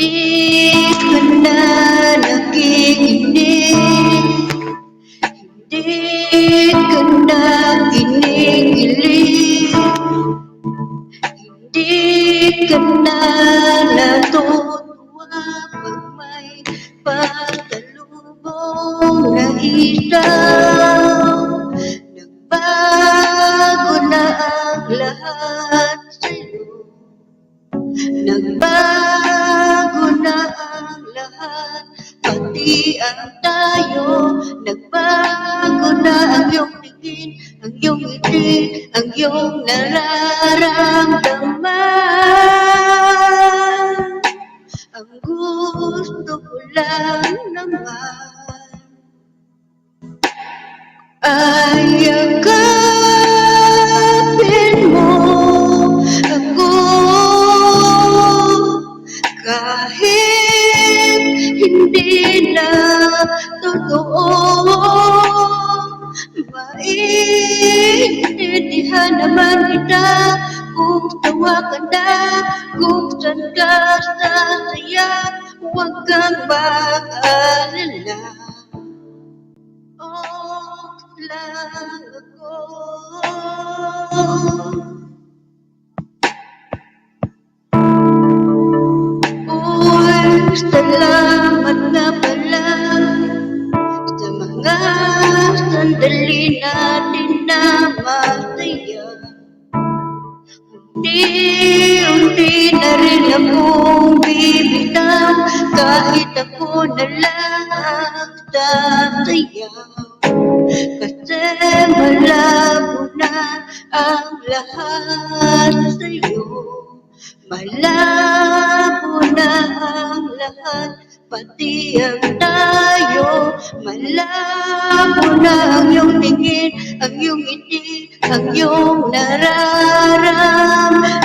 Hindi ka na nakikinig. Hindi ka na kinikilig Hindi ka na natutuwa Pag may pasalubong na isaw Nagbago na Ang tayo Nagbago na ang iyong tingin Ang iyong ngiti Ang iyong nararamdaman Maintindihan naman kita kung tawa ka na kung saan ka sasaya huwag kang mag-alala Okay lang ako. Uy, salamat sandali natin na masaya Unti-unti na rin akong bibitaw Kahit ako na lang ang sasayaw Kasi malabo na ang lahat sa'yo. Malabo na ang lahat Pati ang tayo Malabo na ang iyong tingin Ang iyong ngiti Ang iyong nararamdaman.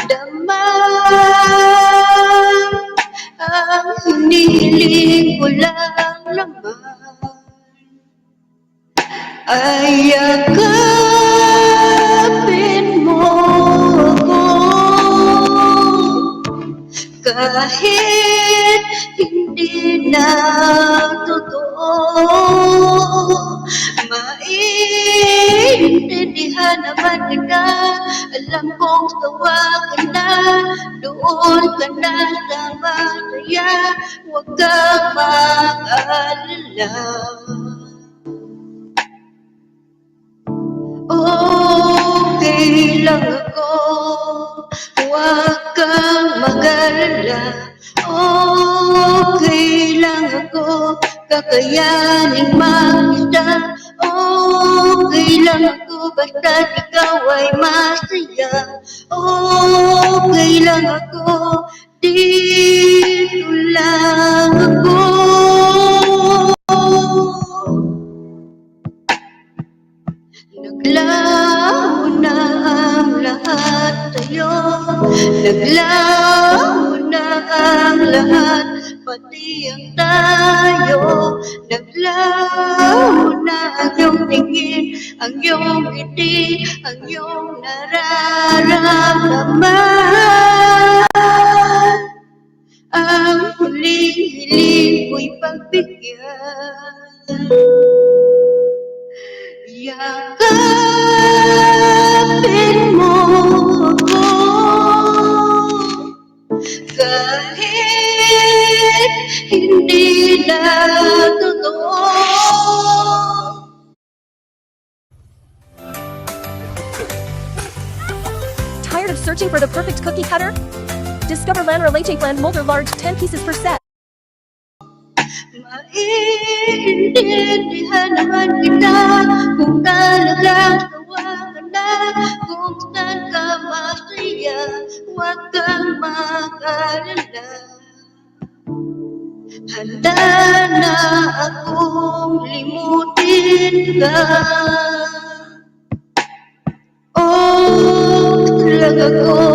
Ang hinihiling ko lang naman ay kahit hindi na totoo Maintindihan naman kita. Alam kong sawa ka na Doon ka na sa masaya Huwag kang mag-alala. Okay lang ako Okay lang ako Kakayanin mag-isa Okay lang ako Basta ikaw ay masaya. Okay lang ako Dito lang ako. Naglaho na ang lahat sa'yo. Naglaho na ang lahat Pati ang tayo. Naglaho na ang iyong tingin Ang iyong ngiti Ang iyong nararamdaman. Ang huling hiling ko'y pagbigyan. Yakapin mo Tired of searching for the perfect cookie cutter? Discover Lanra Latte Plan Molder Large 10 pieces per set. Maintindihan naman kita kung talagang sawa ka na kung saan ka masaya huwag kang mag-alala Handa na akong limutin ka Oh, talaga ko